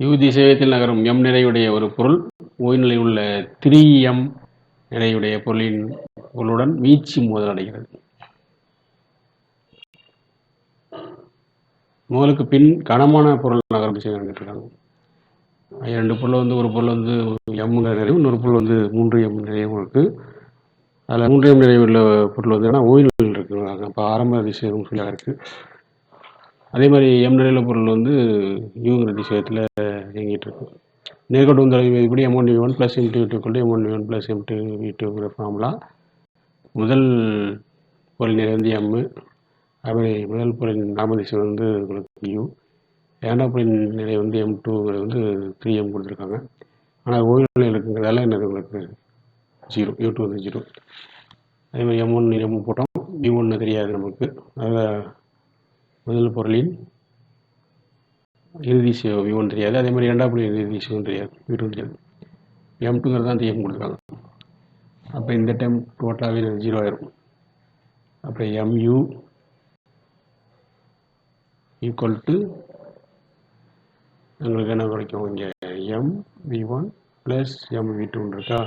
You திசைவேகத்தில் நகரும் M நிறையுடைய ஒரு பொருள். ஓய்நிலை உள்ள த்ரீ எம் நிறையுடைய பொருளின் பொருளுடன் வீச்சு மோதல் அடைகிறது. மோதலுக்கு பின் கனமான பொருள் நகரம் திசை இருக்காங்க இரண்டு பொருள் வந்து ஒரு பொருள் வந்து எம்ங்கிற நிறைவு இன்னொரு பொருள் வந்து மூன்று எம் நிறைவும் இருக்குது அதில் மூன்று எம் நிறைவு உள்ள பொருள் வந்து என்னன்னா ஓய் நிலையில் அப்போ ஆரம்ப திசையும் சொல்லியாக இருக்குது அதே மாதிரி எம் நிலையில் பொருள் வந்து யூங்கிற விஷயத்தில் இயங்கிட்டு இருக்கு. நேர்கோட்டு உந்தளவு இப்படி M one V one plus M two two M one V one plus M two V டூங்கிற formula முதல் பொருள் நிறை வந்து எம்மு அதுமாதிரி முதல் பொருளின் நாம வந்து உங்களுக்கு யூ இரண்டாம் பொருளின் நிலை வந்து எம் டூங்கிறது வந்து த்ரீ எம் கொடுத்துருக்காங்க. ஆனால் ஓய்வு நிலை இருக்குங்கிறதால என்னது உங்களுக்கு ஜீரோ யூ டூ வந்து ஜீரோ அதே மாதிரி எம் ஒன் எம் போட்டோம். வி ஒன்று தெரியாது நமக்கு. அதில் முதல் பொருளின் இறுதி சேவை வி தெரியாது அதே மாதிரி இரண்டாம் புள்ளி இறுதி சிவம் தெரியாது வி தெரியாது எம் டூங்கிறது தான் தெரியும் கொடுத்துருக்காங்க அப்போ இந்த டைம் டோட்டலாகவே ஜீரோ ஆயிரும். அப்போ எம்யூ ஈக்குவல் டு எங்களுக்கு என்ன கிடைக்கும்? இங்கே M V one plus M V டூன்னு இருக்கா?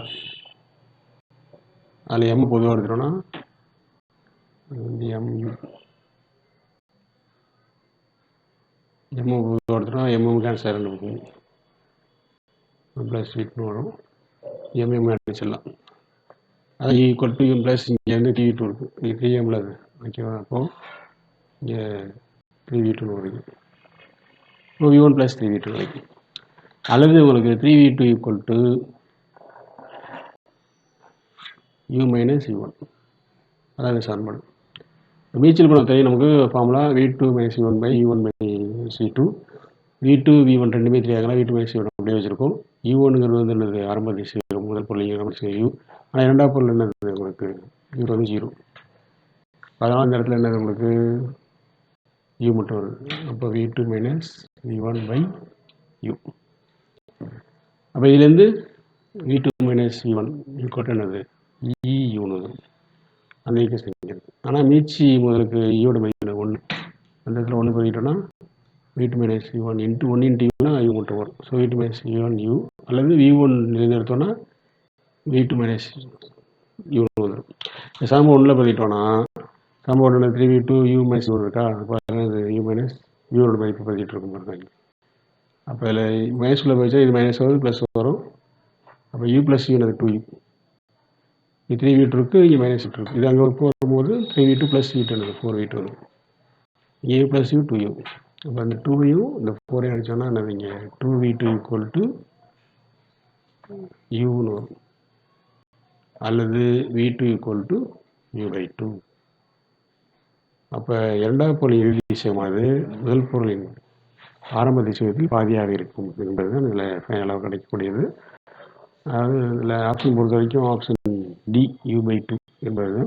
அதில் எம் பொதுவாக எடுத்துட்டோம்னா வந்து எம்யூ எம்எம் எடுத்துட்டோம் எம்எம் கேன்சர் ரெண்டு இருக்கும் ப்ளஸ் வீட்னு வரும். எம்எம் அடிச்சிடலாம் அது ஈக்குவல் டு எம் ப்ளஸ் இங்கே வந்து டிவி டூ இருக்குது இது த்ரீ எம்ல அது. ஓகேவா அப்போது இங்கே த்ரீ வி டூ வரைக்கும். இப்போ V one plus three V two கிடைக்கும் அல்லது உங்களுக்கு three V two equal to U minus U one அதாவது சமன்பாடு மீச்சல் குணம் தெரியும் நமக்கு formula V two minus U one by U one by C two V two V one ரெண்டுமே தெரியாதுங்களா V two minus V one அப்படியே வச்சுருக்கோம். யூ e ஒன்னுங்கிறது வந்து என்னது? ஆரம்ப திசை முதல் பொருள் e, ஆரம்ப திசை யூ ஆனால் இரண்டாம் பொருள் என்னது உங்களுக்கு? யூ வந்து ஜீரோ அதனால் அந்த இடத்துல என்னது உங்களுக்கு? யூ மட்டும் வருது. அப்போ V two minus V one by U அப்போ இதுலேருந்து V two minus V one equal என்னது? E, இ யூன்னு வரும். அந்த ஈக்குவேஷன் ஆனால் மீச்சி முதலுக்கு ஈயோட மதிப்பு ஒன்று அந்த இடத்துல ஒன்று பண்ணிட்டோம்னா V two minus V one into one into யூனா U மட்டும் வரும். So V two minus V one U அல்லது வி ஒன் எடுத்தோம்னா வி டூ மைனஸ் யூ வந்துடும் இந்த சாம்பு ஒன்றில் பதிட்டோம்னா சாம்பு ஒன்றில் three V two U minus ஒன்று இருக்கா? அப்போ அது யூ மைனஸ் யூவோட மதிப்பு பதிட்டு இருக்கும் பாருங்க. அப்போ இதில் மைனஸ்குள்ளே போயிடுச்சா இது மைனஸ் வரும் ப்ளஸ் வரும். அப்போ யூ ப்ளஸ் யூ எனக்கு டூ யூ இது த்ரீ வீட்டு இருக்குது இங்கே மைனஸ் வீட்டு இருக்குது இது அங்கே போகும்போது த்ரீ வீ டூ ப்ளஸ் வீட்டு எனக்கு ஃபோர் வீட்டு வரும். A plus U two U அப்போ அந்த டூவையும் இந்த ஃபோரையும் அடித்தோன்னா என்ன வைங்க two V two equal to யூன்னு வரும். அல்லது V two equal to U by two அப்போ இரண்டாவது பொருள் இறுதி விஷயமானது முதல் பொருளின் ஆரம்ப திசையத்தில் பாதியாக இருக்கும் என்பது தான் இதில் ஃபைனலாக கிடைக்கக்கூடியது. அதாவது இதில் ஆப்ஷன் பொறுத்த வரைக்கும் option D U by two என்பது